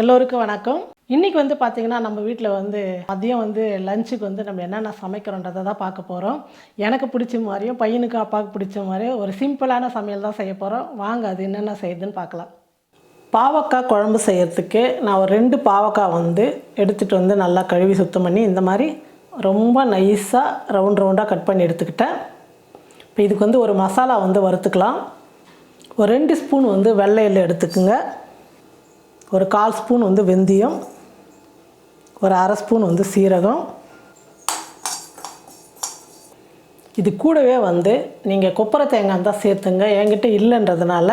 எல்லோருக்கும் வணக்கம். இன்றைக்கி வந்து பார்த்திங்கன்னா நம்ம வீட்டில் வந்து மதியம் வந்து லஞ்சுக்கு வந்து நம்ம என்னென்ன சமைக்கிறோன்றதை தான் பார்க்க போகிறோம் எனக்கு பிடிச்ச மாதிரியும் பையனுக்கு அப்பாவுக்கு பிடிச்ச மாதிரியும் ஒரு சிம்பிளான சமையல் தான் செய்ய போகிறோம் வாங்க அது என்னென்ன செய்யுதுன்னு பார்க்கலாம். பாவக்காய் குழம்பு செய்கிறதுக்கு நான் ஒரு ரெண்டு பாவக்காய் வந்து எடுத்துகிட்டு வந்து நல்லா கழுவி சுத்தம் பண்ணி இந்த மாதிரி ரொம்ப நைஸாக ரவுண்ட் ரவுண்டாக கட் பண்ணி எடுத்துக்கிட்டேன். இப்போ இதுக்கு வந்து ஒரு மசாலா வந்து வறுத்துக்கலாம். ஒரு ரெண்டு ஸ்பூன் வந்து வெள்ளை எடுத்துக்குங்க. ஒரு கால் ஸ்பூன் வந்து வெந்தயம் ஒரு அரை ஸ்பூன் வந்து சீரகம். இது கூடவே வந்து நீங்கள் கொப்பரை தேங்காய் தான் சேர்த்துங்க. என்கிட்ட இல்லைன்றதுனால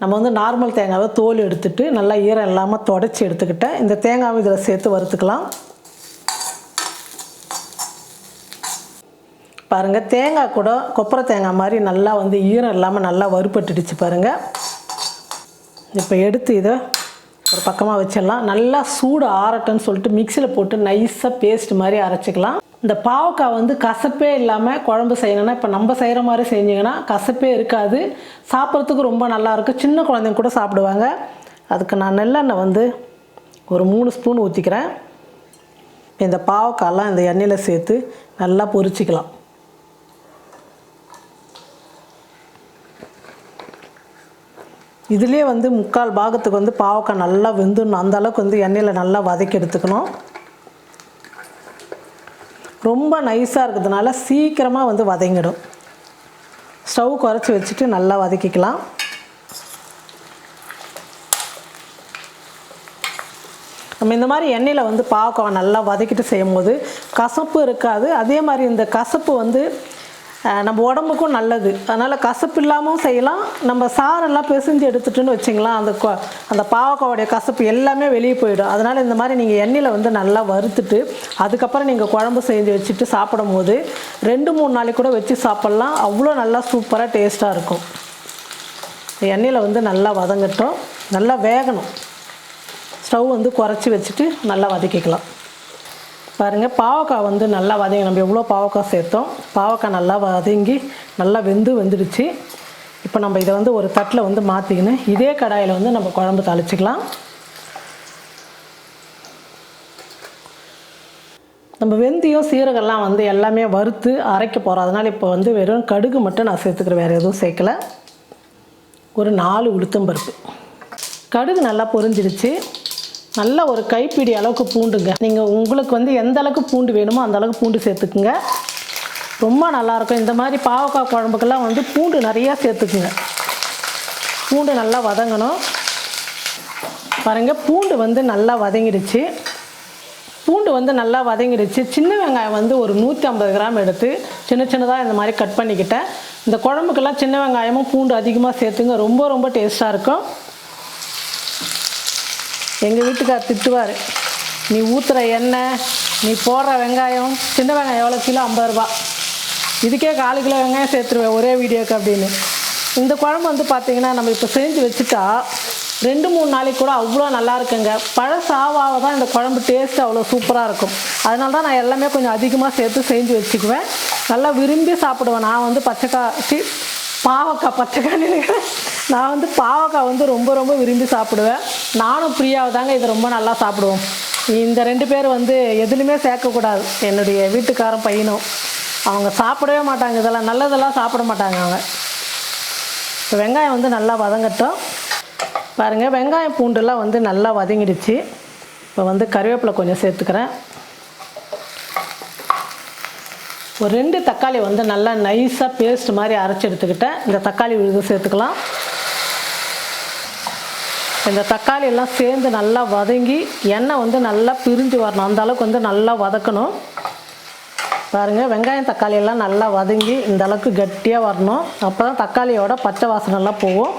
நம்ம வந்து நார்மல் தேங்காவை தோல் எடுத்துட்டு நல்லா ஈரம் இல்லாமல் தொடச்சி எடுத்துக்கிட்டேன் இந்த தேங்காவை இதில் சேர்த்து வறுத்துக்கலாம். பாருங்கள் தேங்காய் கூட கொப்பரை தேங்காய் மாதிரி நல்லா வந்து ஈரம் இல்லாமல் நல்லா வறுபட்டுடுச்சு பாருங்கள் இப்போ எடுத்து இதை ஒரு பக்கமாக வச்சிடலாம். நல்லா சூடு ஆறட்டும்னு சொல்லிட்டு மிக்சியில் போட்டு நைஸாக பேஸ்ட் மாதிரி அரைச்சிக்கலாம். இந்த பாவக்காய் வந்து கசப்பே இல்லாமல் குழம்பு செய்யணும்னா இப்போ நம்ம செய்கிற மாதிரி செஞ்சிங்கன்னா கசப்பே இருக்காது. சாப்பிட்றதுக்கு ரொம்ப நல்லாயிருக்கும் சின்ன குழந்தைங்க கூட சாப்பிடுவாங்க. அதுக்கு நான் நல்லெண்ணெய் வந்து ஒரு மூணு ஸ்பூன் ஊற்றிக்கிறேன் இந்த பாவக்காயெல்லாம் இந்த எண்ணெயில் சேர்த்து நல்லா பொரிச்சிக்கலாம். இதுலேயே வந்து முக்கால் பாகத்துக்கு வந்து பாவக்காய் நல்லா வெந்துடணும். அந்த அளவுக்கு வந்து எண்ணெயில் நல்லா வதக்கி எடுத்துக்கணும். ரொம்ப நைஸாக இருக்கிறதுனால சீக்கிரமாக வந்து வதங்கிடும். ஸ்டவ் குறைச்சி வச்சுட்டு நல்லா வதக்கிக்கலாம். நம்ம இந்த மாதிரி எண்ணெயில் வந்து பாவக்காய் நல்லா வதக்கிட்டு செய்யும்போது கசப்பு இருக்காது. அதே மாதிரி இந்த கசப்பு வந்து நம்ம உடம்புக்கும் நல்லது. அதனால் கசப்பு இல்லாமல் செய்யலாம். நம்ம சாரெல்லாம் பிசைஞ்சு எடுத்துட்டுன்னு வச்சிங்களேன் அந்த கொ- அந்த பாவக்காவுடைய கசப்பு எல்லாமே வெளியே போயிடும். அதனால் இந்த மாதிரி நீங்கள் எண்ணெயில் வந்து நல்லா வறுத்துட்டு அதுக்கப்புறம் நீங்கள் குழம்பு செஞ்சு வச்சுட்டு சாப்பிடும்போது ரெண்டு மூணு நாளைக்கு கூட வச்சு சாப்பிட்லாம். அவ்வளோ நல்லா சூப்பராக டேஸ்ட்டாக இருக்கும். எண்ணெயில் வந்து நல்லா வதங்கட்டும். நல்லா வேகணும். ஸ்டவ் வந்து குறைச்சி வச்சுட்டு நல்லா வதக்கிக்கலாம். பாருங்கள் பாவக்காய் வந்து நல்லா வதங்கி நம்ம எவ்வளோ பாவக்காய் சேர்த்தோம்? பாவக்காய் நல்லா வதங்கி நல்லா வெந்து வெந்துடுச்சு. இப்போ நம்ம இதை வந்து ஒரு தட்டில் வந்து மாற்றிக்கின்னு இதே கடாயில் வந்து நம்ம குழம்பு தாளிச்சிக்கலாம். நம்ம வெந்தயம் சீரகம்லாம் வந்து எல்லாமே வறுத்து அரைக்க போகிறோம் அதனால் இப்போ வந்து வெறும் கடுகு மட்டும் நான் சேர்த்துக்கிறேன். வேறு எதுவும் சேர்க்கல. ஒரு நாலு உளுத்தம்பருப்பு கடுகு நல்லா பொரிஞ்சிடுச்சு. நல்ல ஒரு கைப்பிடி அளவுக்கு பூண்டுங்க. நீங்கள் உங்களுக்கு வந்து எந்த அளவுக்கு பூண்டு வேணுமோ அந்த அளவுக்கு பூண்டு சேர்த்துக்குங்க. ரொம்ப நல்லாயிருக்கும் இந்த மாதிரி பாவக்காய் குழம்புக்கெல்லாம் வந்து பூண்டு நிறையா சேர்த்துக்குங்க. பூண்டு நல்லா வதங்கணும். பாருங்கள் பூண்டு வந்து நல்லா வதங்கிடுச்சு. பூண்டு வந்து நல்லா வதங்கிடுச்சு. சின்ன வெங்காயம் வந்து ஒரு நூற்றி ஐம்பது கிராம் எடுத்து சின்ன சின்னதாக இந்த மாதிரி கட் பண்ணிக்கிட்டேன். இந்த குழம்புக்கெல்லாம் சின்ன வெங்காயமும் பூண்டு அதிகமாக சேர்த்துங்க. ரொம்ப ரொம்ப டேஸ்ட்டாக இருக்கும். எங்கள் வீட்டுக்கார் திட்டுவார். நீ ஊற்றுற எண்ணெய் நீ போடுற வெங்காயம் சின்ன வெங்காயம் எவ்வளோ கிலோ? ஐம்பது ரூபா. இதுக்கே காலு கிலோ வெங்காயம் சேர்த்துருவேன் ஒரே வீடியோக்கு அப்படின்னு. இந்த குழம்பு வந்து பார்த்திங்கன்னா நம்ம இப்போ செஞ்சு வச்சுட்டா ரெண்டு மூணு நாளைக்கு கூட அவ்வளோ நல்லா இருக்குங்க. பழசாவாக தான் இந்த குழம்பு டேஸ்ட் அவ்வளோ சூப்பராக இருக்கும். அதனால தான் நான் எல்லாமே கொஞ்சம் அதிகமாக சேர்த்து செஞ்சு வச்சுக்குவேன். நல்லா விரும்பி சாப்பிடுவேன். நான் வந்து பச்சைக்காய் சி பாவக்காய் பச்சைக்காய் நினைக்கிறேன். நான் வந்து பாவக்காய் வந்து ரொம்ப ரொம்ப விரும்பி சாப்பிடுவேன். நானும் பிரியாவை தாங்க இது ரொம்ப நல்லா சாப்பிடுவோம். இந்த ரெண்டு பேர் வந்து எதுலையுமே சேர்க்கக்கூடாது. என்னுடைய வீட்டுக்காரன் பையனும். அவங்க சாப்பிடவே மாட்டாங்க. இதெல்லாம் நல்லதெல்லாம் சாப்பிட மாட்டாங்க அவங்க. இப்போ வெங்காயம் வந்து நல்லா வதங்கட்டும். பாருங்கள் வெங்காயம் பூண்டுலாம் வந்து நல்லா வதங்கிடுச்சு. இப்போ வந்து கருவேப்பிலை கொஞ்சம் சேர்த்துக்கிறேன். ஒரு ரெண்டு தக்காளி வந்து நல்லா நைஸாக பேஸ்ட் மாதிரி அரைச்சி எடுத்துக்கிட்டேன். இந்த தக்காளி விழுது சேர்த்துக்கலாம். இந்த தக்காளி எல்லாம் சேர்ந்து நல்லா வதங்கி எண்ணெய் வந்து நல்லா பிரிஞ்சு வரணும். அந்த அளவுக்கு வந்து நல்லா வதக்கணும். பாருங்கள் வெங்காயம் தக்காளி எல்லாம் நல்லா வதங்கி இந்த அளவுக்கு கட்டியாக வரணும். அப்போ தான் தக்காளியோட பச்சை வாசனைலாம் போகும்.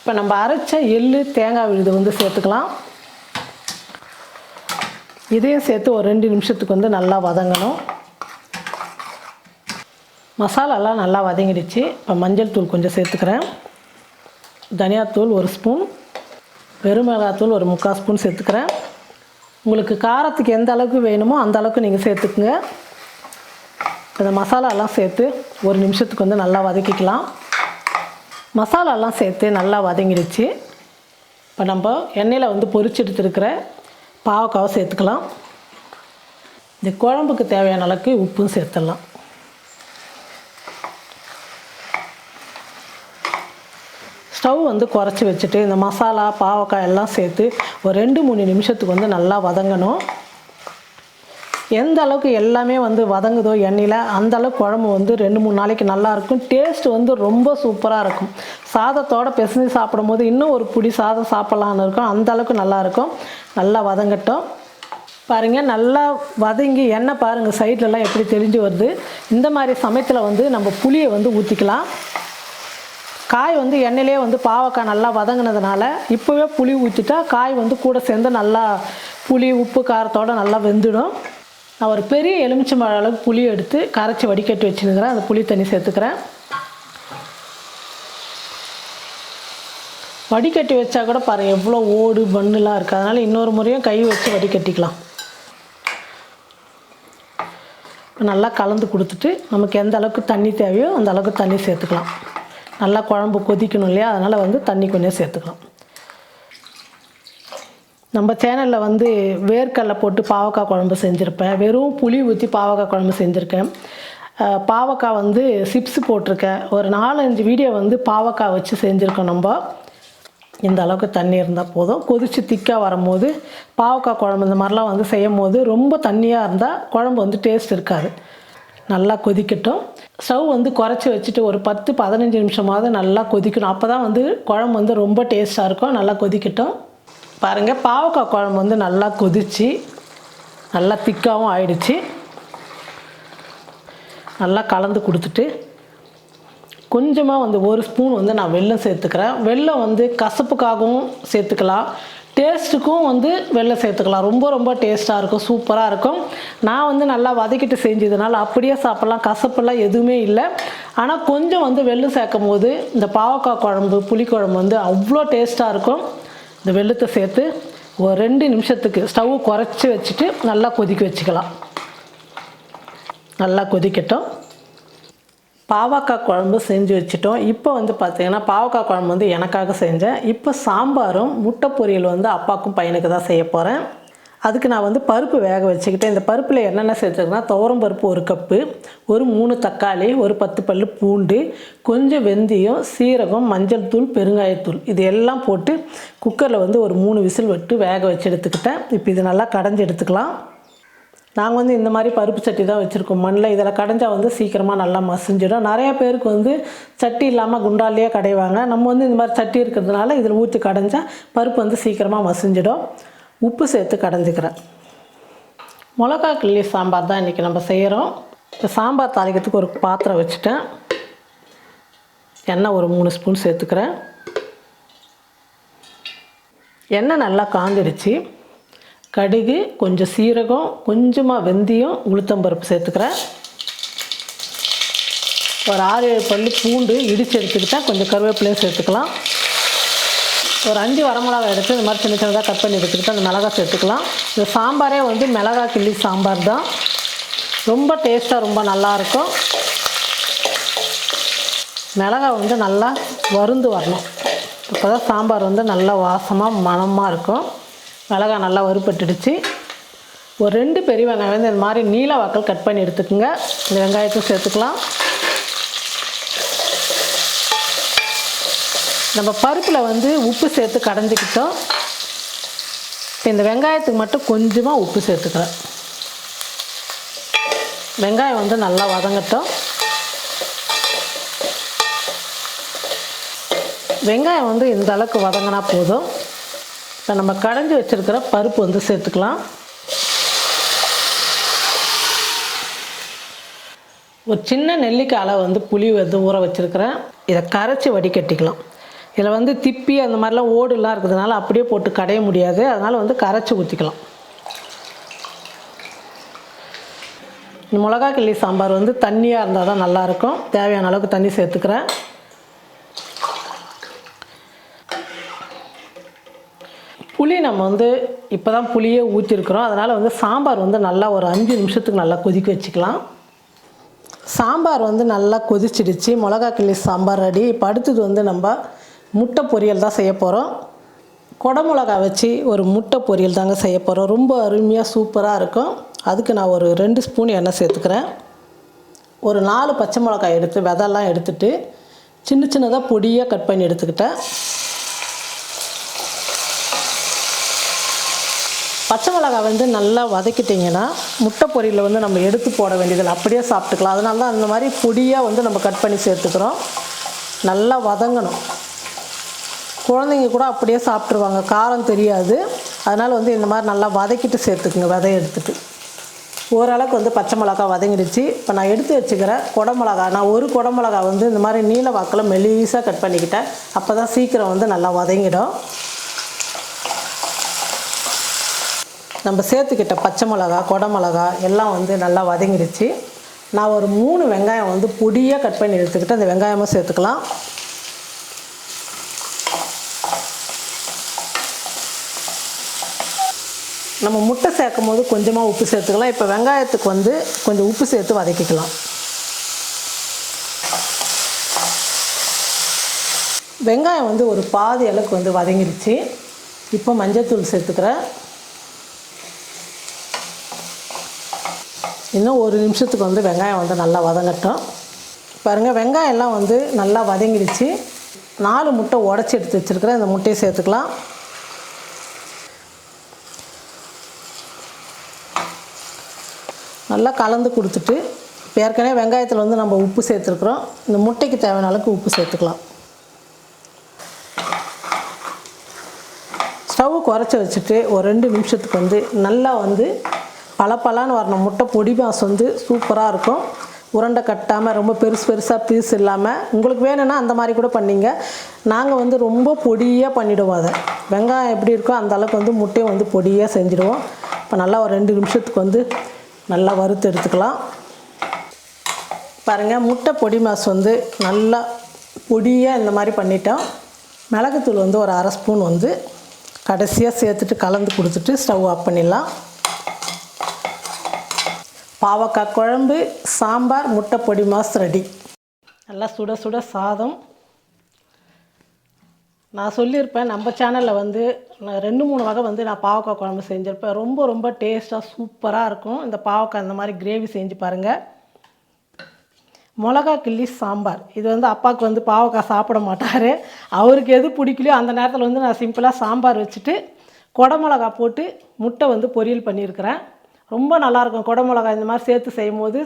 இப்போ நம்ம அரைச்ச எள்ளு தேங்காய் விழுது வந்து சேர்த்துக்கலாம். இதையும் சேர்த்து ஒரு ரெண்டு நிமிஷத்துக்கு வந்து நல்லா வதங்கணும். மசாலாலாம் நல்லா வதங்கிடுச்சு. இப்போ மஞ்சள் தூள் கொஞ்சம் சேர்த்துக்கிறேன். தனியாத்தூள் ஒரு ஸ்பூன். வெறுமிளகாத்தூள் ஒரு முக்கால் ஸ்பூன் சேர்த்துக்கிறேன். உங்களுக்கு காரத்துக்கு எந்த அளவுக்கு வேணுமோ அந்த அளவுக்கு நீங்கள் சேர்த்துக்குங்க. இந்த மசாலாலாம் சேர்த்து ஒரு நிமிஷத்துக்கு வந்து நல்லா வதக்கிக்கலாம். மசாலாலாம் சேர்த்து நல்லா வதங்கிடுச்சு. இப்போ நம்ம எண்ணெயில் வந்து பொரிச்சு எடுத்துருக்கிற பாவக்காவை சேர்த்துக்கலாம். இந்த குழம்புக்கு தேவையான அளவுக்கு உப்பும் சேர்த்துடலாம் ஸ்டவ் வந்து குறைச்சி வச்சுட்டு இந்த மசாலா பாவக்காய் எல்லாம் சேர்த்து ஒரு ரெண்டு மூணு நிமிஷத்துக்கு வந்து நல்லா வதங்கணும். எந்த அளவுக்கு எல்லாமே வந்து வதங்குதோ எண்ணெயில் அந்த அளவுக்கு குழம்பு வந்து ரெண்டு மூணு நாளைக்கு நல்லாயிருக்கும் டேஸ்ட் வந்து ரொம்ப சூப்பராக இருக்கும். சாதத்தோட பிசைஞ்சு சாப்பிடும்போது இன்னும் ஒரு புடி சாதம் சாப்பிட்லான்னு இருக்கும். அந்த அளவுக்கு நல்லாயிருக்கும் நல்லா வதங்கட்டும். பாருங்கள் நல்லா வதங்கி எண்ணெய் பாருங்கள் சைட்லலாம் எப்படி தெரிஞ்சு வருது. இந்த மாதிரி சமயத்தில் வந்து நம்ம புளியை வந்து ஊற்றிக்கலாம் காய் வந்து எண்ணெயிலே வந்து பாவக்காய் நல்லா வதங்கினதுனால இப்போவே புளி ஊற்றிட்டா காய் வந்து கூட சேர்ந்து நல்லா புளி உப்பு காரத்தோடு நல்லா வெந்துடும். நான் ஒரு பெரிய எலுமிச்சம்பழ அளவுக்கு புளி எடுத்து கரைச்சி வடிகட்டி வச்சுருக்கிறேன். அந்த புளி தண்ணி சேர்த்துக்கிறேன். வடிகட்டி வச்சா கூட பாரு எவ்வளோ ஓடு மண்ணுலாம் இருக்குது அதனால் இன்னொரு முறையும் கை வச்சு வடிகட்டிக்கலாம். நல்லா கலந்து கொடுத்துட்டு நமக்கு எந்த அளவுக்கு தண்ணி தேவையோ அந்த அளவுக்கு தண்ணி சேர்த்துக்கலாம். நல்லா குழம்பு கொதிக்கணும் இல்லையா? அதனால் வந்து தண்ணி கொஞ்சம் சேர்த்துக்கலாம். நம்ம சேனலில் வந்து வேர்க்கடலை போட்டு பாவக்காய் குழம்பு செஞ்சுருப்பேன். வெறும் புளி ஊற்றி பாவக்காய் குழம்பு செஞ்சுருக்கேன். பாவக்காய் வந்து சிப்ஸ் போட்டிருக்கேன். ஒரு நாலஞ்சு வீடியோ வந்து பாவக்காய் வச்சு செஞ்சுருக்கோம் நம்ம. இந்த அளவுக்கு தண்ணி இருந்தால் போதும். கொதித்து திக்காக வரும்போது பாவக்காய் குழம்பு இந்த மாதிரிலாம் வந்து செய்யும் போது ரொம்ப தண்ணியாக இருந்தால் குழம்பு வந்து டேஸ்ட் இருக்காது. நல்லா கொதிக்கட்டும். ஸ்டவ் வந்து குறைச்சி வச்சுட்டு ஒரு பத்து பதினஞ்சு நிமிஷமாவது நல்லா கொதிக்கணும். அப்போ தான் வந்து குழம்பு வந்து ரொம்ப டேஸ்ட்டாக இருக்கும். நல்லா கொதிக்கட்டும். பாருங்கள் பாவக்காய் குழம்பு வந்து நல்லா கொதிச்சு நல்லா திக்காகவும் ஆயிடுச்சு. நல்லா கலந்து கொடுத்துட்டு கொஞ்சமாக வந்து ஒரு ஸ்பூன் வந்து நான் வெல்லம் சேர்த்துக்கிறேன். வெல்லம் வந்து கசப்புக்காகவும் சேர்த்துக்கலாம். டேஸ்ட்டுக்கும் வந்து வெள்ளை சேர்த்துக்கலாம். ரொம்ப ரொம்ப டேஸ்ட்டாக இருக்கும் சூப்பராக இருக்கும். நான் வந்து நல்லா வதக்கிட்டு செஞ்சதுனால அப்படியே சாப்பிட்லாம். கசப்பெல்லாம் எதுவுமே இல்லை. ஆனால் கொஞ்சம் வந்து வெல்லம் சேர்க்கும் போது இந்த பாவக்காய் குழம்பு புளிக்குழம்பு வந்து அவ்வளோ டேஸ்ட்டாக இருக்கும். இந்த வெள்ளத்தை சேர்த்து ஒரு ரெண்டு நிமிஷத்துக்கு ஸ்டவ் குறைச்சி வச்சுட்டு நல்லா கொதிக்க வச்சுக்கலாம். நல்லா கொதிக்கட்டும். பாவக்காய் குழம்பு செஞ்சு வச்சுட்டோம். இப்போ வந்து பார்த்தீங்கன்னா பாவக்காய் குழம்பு வந்து எனக்காக செஞ்சேன். இப்போ சாம்பாரும் முட்டை பொரியல் வந்து அப்பாவுக்கும் பையனுக்கு தான் செய்ய போகிறேன் அதுக்கு நான் வந்து பருப்பு வேக வச்சுக்கிட்டேன். இந்த பருப்பில் என்னென்ன சேர்த்துருக்கேன்னா துவரம் பருப்பு ஒரு கப்பு ஒரு மூணு தக்காளி ஒரு பத்து பல்லு பூண்டு கொஞ்சம் வெந்தயம் சீரகம் மஞ்சள் தூள் பெருங்காயத்தூள். இது எல்லாம் போட்டு குக்கரில் வந்து ஒரு மூணு விசில் விட்டு வேக வச்சு எடுத்துக்கிட்டேன். இப்போ இது நல்லா கடைஞ்சி எடுத்துக்கலாம். நாங்கள் வந்து இந்த மாதிரி பருப்பு சட்டி தான் வச்சுருக்கோம். மண்ணில் இதில் கடைஞ்சா வந்து சீக்கிரமாக நல்லா மசிஞ்சிடும். நிறையா பேருக்கு வந்து சட்டி இல்லாமல் குண்டாலேயே கடைவாங்க. நம்ம வந்து இந்த மாதிரி சட்டி இருக்கிறதுனால இதில் ஊற்றி கடைஞ்சா பருப்பு வந்து சீக்கிரமாக மசிஞ்சிடும். உப்பு சேர்த்து கடைஞ்சிக்கிறேன். மிளகா கிள்ளி சாம்பார் தான் இன்றைக்கி நம்ம செய்கிறோம் இப்போ சாம்பார் தாளிக்கிறதுக்கு ஒரு பாத்திரம் வச்சுட்டேன். எண்ணெய் ஒரு மூணு ஸ்பூன் சேர்த்துக்கிறேன். எண்ணெய் நல்லா காஞ்சிடுச்சு. கடுகு கொஞ்சம் சீரகம் கொஞ்சமாக வெந்தயம் உளுத்தம்பருப்பு சேர்த்துக்கிறேன். ஒரு ஆறு ஏழு பள்ளி பூண்டு இடித்து எடுத்துக்கிட்டால் கொஞ்சம் கருவேப்பிலையும் சேர்த்துக்கலாம். ஒரு அஞ்சு வரமிளகா எடுத்து இந்த மாதிரி சின்ன சின்னதாக கட் பண்ணி எடுத்துக்கிட்டு அந்த மிளகா சேர்த்துக்கலாம். இந்த சாம்பாரே வந்து மிளகா கிள்ளி சாம்பார் தான். ரொம்ப டேஸ்ட்டாக ரொம்ப நல்லாயிருக்கும் மிளகா வந்து நல்லா வருந்து வரணும். இப்போ தான் சாம்பார் வந்து நல்லா வாசமாக மணமாக இருக்கும். மிளகா நல்லா வறுப்பட்டுடுச்சு ஒரு ரெண்டு பெரிய வெங்காயம் வந்து இந்த மாதிரி நீல வாக்கல் கட் பண்ணி எடுத்துக்கோங்க. இந்த வெங்காயத்தை சேர்த்துக்கலாம். நம்ம பருப்பில் வந்து உப்பு சேர்த்து கடைஞ்சிக்கிட்டோம். இப்போ இந்த வெங்காயத்துக்கு மட்டும் கொஞ்சமாக உப்பு சேர்த்துக்கிறேன். வெங்காயம் வந்து நல்லா வதங்கட்டும். வெங்காயம் வந்து இந்த அளவுக்கு வதங்கினா போதும். இப்போ நம்ம கடைஞ்சி வச்சுருக்கிற பருப்பு வந்து சேர்த்துக்கலாம். ஒரு சின்ன நெல்லிக்காய் அளவு வந்து புளி வந்து ஊற வச்சுருக்கிறேன். இதை கரைச்சி வடிகட்டிக்கலாம். இதில் வந்து திப்பி அந்த மாதிரிலாம் ஓடுலாம் இருக்கிறதுனால அப்படியே போட்டு கடைய முடியாது. அதனால் வந்து கரைச்சி ஊற்றிக்கலாம் இந்த மிளகா கிள்ளி சாம்பார் வந்து தண்ணியாக இருந்தால் தான் நல்லாயிருக்கும் தேவையான அளவுக்கு தண்ணி சேர்த்துக்கிறேன். புளி நம்ம வந்து இப்போ தான் புளியே ஊற்றிருக்கிறோம் அதனால் வந்து சாம்பார் வந்து நல்லா ஒரு அஞ்சு நிமிஷத்துக்கு நல்லா கொதிக்க வச்சுக்கலாம். சாம்பார் வந்து நல்லா கொதிச்சிடுச்சு. மிளகா கிள்ளி சாம்பார் ரெடி. இப்போ அடுத்தது வந்து நம்ம முட்டை பொரியல் தான் செய்ய போகிறோம் குடமிளகா வச்சு ஒரு முட்டை பொரியல் தாங்க செய்ய போகிறோம் ரொம்ப அருமையாக சூப்பராக இருக்கும். அதுக்கு நான் ஒரு ரெண்டு ஸ்பூன் எண்ணெய் சேர்த்துக்கிறேன். ஒரு நாலு பச்சை மிளகாய் எடுத்து விதெல்லாம் எடுத்துட்டு சின்ன சின்னதாக பொடியாக கட் பண்ணி எடுத்துக்கிட்டேன். பச்சை மிளகாய் வந்து நல்லா வதக்கிட்டிங்கன்னா முட்டை பொரியலில் வந்து நம்ம எடுத்து போட வேண்டியதில்லை. அப்படியே சாப்பிட்டுக்கலாம். அதனால தான் அந்த மாதிரி பொடியாக வந்து நம்ம கட் பண்ணி சேர்த்துக்கிறோம். நல்லா வதங்கணும். குழந்தைங்க கூட அப்படியே சாப்பிட்ருவாங்க காரம் தெரியாது. அதனால் வந்து இந்த மாதிரி நல்லா வதக்கிட்டு சேர்த்துக்குங்க விதைய எடுத்துகிட்டு ஓரளவுக்கு வந்து பச்சை மிளகா வதங்கிடுச்சு. இப்போ நான் எடுத்து வச்சுக்கிறேன் குடமிளகா நான் ஒரு குடமிளகா வந்து இந்த மாதிரி நீல வாக்கில் மெலிசாக கட் பண்ணிக்கிட்டேன். அப்போ தான் சீக்கிரம் வந்து நல்லா வதங்கிடும். நம்ம சேர்த்துக்கிட்ட பச்சை மிளகா குடமிளகா எல்லாம் வந்து நல்லா வதங்கிடுச்சு. நான் ஒரு மூணு வெங்காயம் வந்து பொடியாக கட் பண்ணி எடுத்துக்கிட்டு அந்த வெங்காயமும் சேர்த்துக்கலாம். நம்ம முட்டை சேர்க்கும் போது கொஞ்சமாக உப்பு சேர்த்துக்கலாம். இப்போ வெங்காயத்துக்கு வந்து கொஞ்சம் உப்பு சேர்த்து வதக்கிக்கலாம். வெங்காயம் வந்து ஒரு பாதி அளவுக்கு வந்து வதங்கிடுச்சு. இப்போ மஞ்சள்தூள் சேர்த்துக்கிறேன். இன்னும் ஒரு நிமிஷத்துக்கு வந்து வெங்காயம் வந்து நல்லா வதங்கட்டும். பாருங்கள் வெங்காயம் எல்லாம் வந்து நல்லா வதங்கிடுச்சு. நாலு முட்டை உடச்சி எடுத்து வச்சுருக்கிறேன். இந்த முட்டையை சேர்த்துக்கலாம். நல்லா கலந்து கொடுத்துட்டு இப்போ ஏற்கனவே வெங்காயத்தில் வந்து நம்ம உப்பு சேர்த்துருக்குறோம். இந்த முட்டைக்கு தேவையான அளவுக்கு உப்பு சேர்த்துக்கலாம். ஸ்டவ் குறைச்சி வச்சுட்டு ஒரு ரெண்டு நிமிஷத்துக்கு வந்து நல்லா வந்து பளபளான்னு வரணும். முட்டை பொடி மாஸ் வந்து சூப்பராக இருக்கும். உருண்டை கட்டாமல் ரொம்ப பெருசு பெருசாக பீஸ் இல்லாமல் உங்களுக்கு வேணும்னா அந்த மாதிரி கூட பண்ணிங்க. நாங்கள் வந்து ரொம்ப பொடியாக பண்ணிவிடுவோம் அதை. வெங்காயம் எப்படி இருக்கோ அந்த அளவுக்கு வந்து முட்டையை வந்து பொடியாக செஞ்சுடுவோம். இப்போ நல்லா ஒரு ரெண்டு நிமிஷத்துக்கு வந்து நல்லா வறுத்து எடுத்துக்கலாம். பாருங்கள் முட்டை பொடி மாஸ் வந்து நல்லா பொடியாக இந்த மாதிரி பண்ணிட்டோம். மிளகுத்தூள் வந்து ஒரு அரை ஸ்பூன் வந்து கடைசியாக சேர்த்துட்டு கலந்து கொடுத்துட்டு ஸ்டவ் ஆஃப் பண்ணிடலாம். பாவக்காய் குழம்பு சாம்பார் முட்டை பொடி மாஸ் ரெடி. நல்லா சுட சுட சாதம். நான் சொல்லியிருப்பேன் நம்ம சேனலில் வந்து நான் ரெண்டு மூணு வகை வந்து நான் பாவக்காய் குழம்பு செஞ்சுருப்பேன். ரொம்ப ரொம்ப டேஸ்ட்டாக சூப்பராக இருக்கும். இந்த பாவக்காய் இந்த மாதிரி கிரேவி செஞ்சு பாருங்கள் மிளகா கிள்ளி சாம்பார். இது வந்து அப்பாவுக்கு வந்து பாவக்காய் சாப்பிட மாட்டார். அவருக்கு எது பிடிக்கலையோ அந்த நேரத்தில் வந்து நான் சிம்பிளாக சாம்பார் வச்சுட்டு கொடமிளகா போட்டு முட்டை வந்து பொரியல் பண்ணியிருக்கிறேன். ரொம்ப நல்லாயிருக்கும். குடமிளகாய் இந்த மாதிரி சேர்த்து செய்யும் போது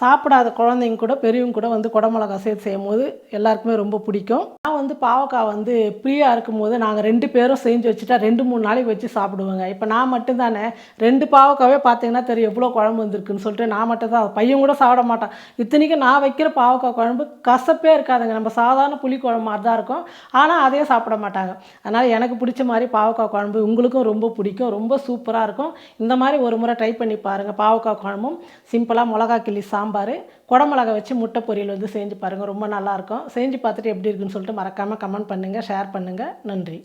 சாப்பிடாத குழந்தைங்க கூட பெரியவங்க கூட வந்து குடமிளகா சேர்த்து செய்யும் போது எல்லாருக்குமே ரொம்ப பிடிக்கும். நான் வந்து பாவக்காய் வந்து ஃப்ரீயாக இருக்கும்போது நாங்கள் ரெண்டு பேரும் செஞ்சு வச்சுட்டா ரெண்டு மூணு நாளைக்கு வச்சு சாப்பிடுவோங்க. இப்போ நான் மட்டும்தானே ரெண்டு பாவக்காவே பார்த்தீங்கன்னா தெரியும் எவ்வளோ குழம்பு வந்திருக்குன்னு சொல்லிட்டு நான் மட்டும் தான் பையன் கூட சாப்பிட மாட்டான். இத்தனைக்கும் நான் வைக்கிற பாவக்காய் குழம்பு கசப்பே இருக்காதுங்க. நம்ம சாதாரண புளி குழம்பு மாதிரி தான் இருக்கும். ஆனால் அதே சாப்பிட மாட்டாங்க. அதனால் எனக்கு பிடிச்ச மாதிரி பாவக்காய் குழம்பு உங்களுக்கும் ரொம்ப பிடிக்கும். ரொம்ப சூப்பராக இருக்கும். இந்த மாதிரி ஒரு முறை ட்ரை பண்ணி பாருங்கள் பாவக்காய் குழம்பும். சிம்பிளாக மிளகா கிள்ளி சாம்பார் குடமிளகா வச்சு முட்டை பொரியல் வந்து செஞ்சு பாருங்கள் ரொம்ப நல்லாயிருக்கும் செஞ்சு பார்த்துட்டு எப்படி இருக்குன்னு சொல்லிட்டு மறக்காமல் கமெண்ட் பண்ணுங்கள் ஷேர் பண்ணுங்கள் நன்றி.